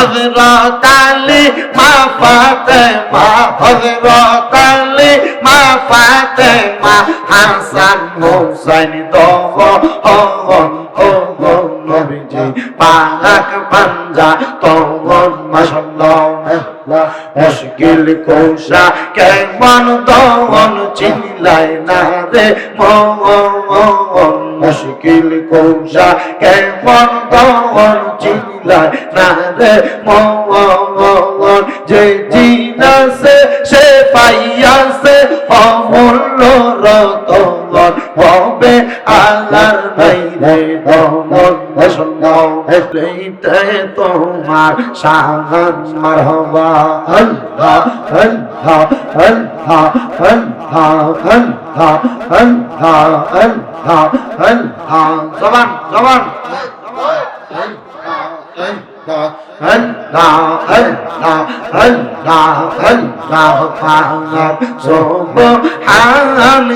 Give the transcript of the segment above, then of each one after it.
হজরত আলী মা ফাতেমা হজরত আলী মা ফাতেমা, হাসান হোসেন দহন ও গো নবীজি পাক পাঞ্জা তখন মাশাল্লাহ মুশকিল কোষা কেমন দহন চিল্লাই না রে মন مشکل کوشا کیفان دار جیلا نر موان جی جینا سے شفایا سے امول رتوان وابے আলার বাইরে দমন বসন্ত হইতে তোমার সাহান মারহবা আল্লাহ আল্লাহ আল্লাহ আল্লাহ হা হন হা হন হা হন হা হন হা জবান জবান সুবহান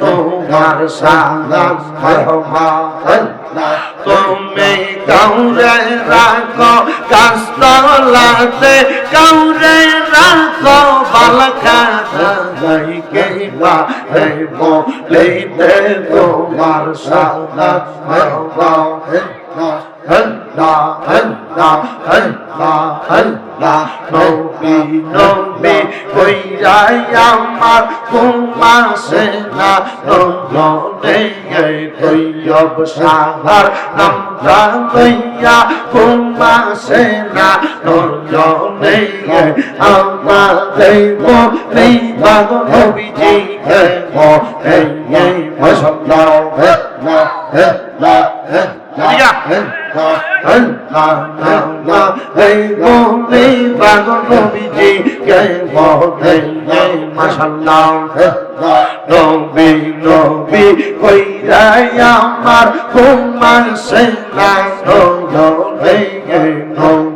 তোমার সালাম তুমি কাউরে রাখো কাস্তলাতে কাউরে রাখো বালকা যাইকে বা হে বলেইতে তোমার Allah, Allah, Allah, Allah, Nobi, Nobi, Koyaya, Mar, Kuma, Sena, No, No, Deye, Koyob, Sahar, Namra, Koya, Kuma, Sena, No, No, Deye, Amma, Devo, Neiva, Nobi, Deye, Mo, Deye, Mashallah, Eh, La, Eh, La, Eh, নবী নবী কইরাই আমার human সেনা নবী নবী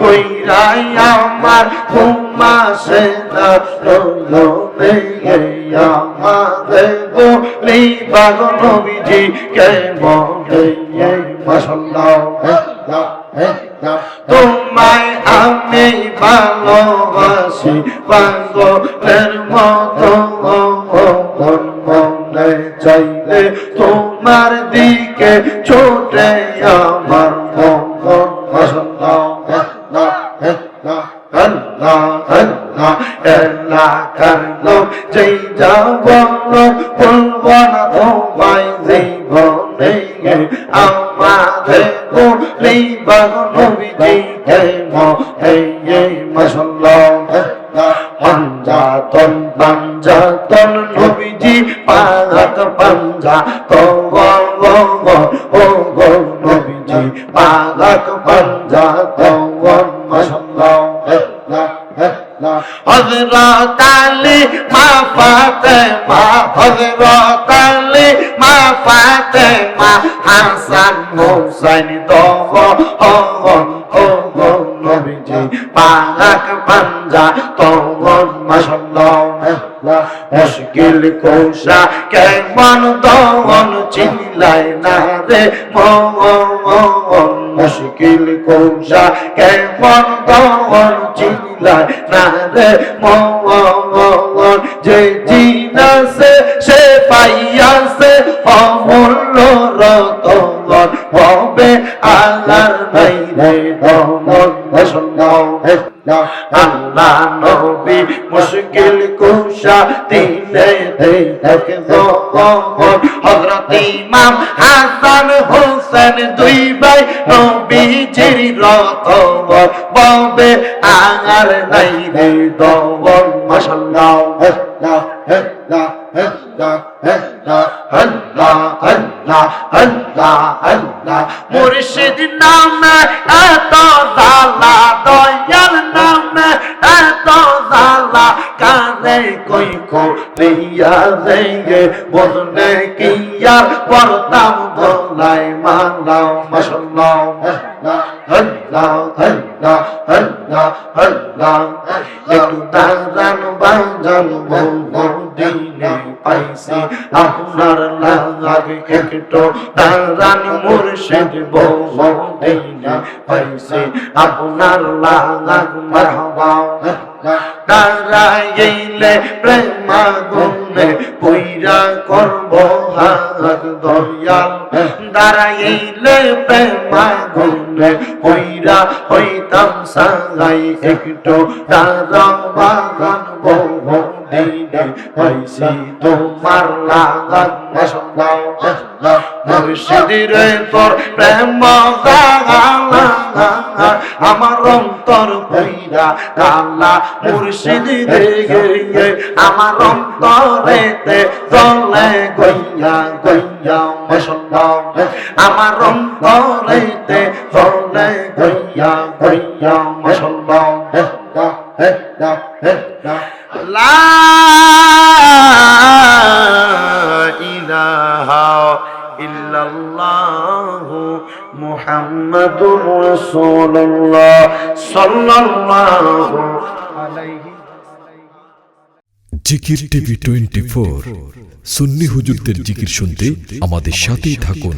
কইরাই আমার হুমা সেনা বলি নবীজি কে বলে মাসাল্লাহ তোমায় আমি ভালোবাসি, পাগলের মতো মনে চাইলে তোমার দিকে ছোটে আমার যেই যাবন বলব না তোমায় যেই বনে আমাদের বলেই বাগ নবী যেই ধর্ম এই এই মাসাল্লাহ পাঞ্জাতন পাঞ্জাতন, নবীজি পাঘাত পাঞ্জা তো ও গো নবীজি পাঘাত পাঞ্জা তো মাসাল্লাহ হজরত আলী, মা ফাতেমা হজরত মা ফাতেমা, হাসান হোসেন দহন ও গো নবীজি পাক পাঞ্জা মাশাআল্লাহ মুশকিল কোষা কেমন দহন চিল্লাই না রে মন মুশকিল কৌশা কে পঙ্গল যে জিনাসে সে পাইয়াসে অমূল্য রতঙ্গল হবে আলার নাই রে দমন সন্ধ্যা আল্লাহ নবী মুশকিল কুশা দিনে দেখে হযরত ইমাম হাসান হোসেন দুই ভাই নবীজির রত ববে আর নাই রে দমন মাশাআল্লাহ। আল্লাহ আল্লাহ আল্লাহ আল্লাহ আল্লাহ আল্লাহ আল্লাহ মুর্শিদ নামে এত জালা দয়াল জাহান্নামে এত জ্বালা কানে কই কলিয়া দেঙ্গে বদনে কিয়ার পরতাম দলাই মানাও মাশাল্লাহ হল্লাহ হল্লাহ হল্লাহ হল্লাহ। একটু তারান বাজান বন্ধ দিনে পাইছি, আপনার লাগ একটু তারান মুর্শিদ বন্ধ দিনে পাইছি, আপনার লাগ মারহাবা দাঁড়াইলে প্রেমাগুনে পইরা করব হাত দয়াল। দাঁড়াইলে প্রেমাগুনে পইরা হইতাম সাগাই। একটু দাঁড়াও বাগান বহু দিনে পাইছি তোমার লাগান। মশলাও মুর্শিদির তোর প্রেম আমার অন্তর পইরা কালা মুর্শিদির গে আমার অন্তরেতে চলে গইয়া গইয়া মশলাও আমার অন্তরেতে চলে গইয়া গইয়া মশলাও লা ইল্লাল্লাহু মুহাম্মাদুর রাসূলুল্লাহ সাল্লাল্লাহু জিকির টিভি টোয়েন্টি ফোর। সুন্নি হুজুরদের জিকির শুনতে আমাদের সাথেই থাকুন।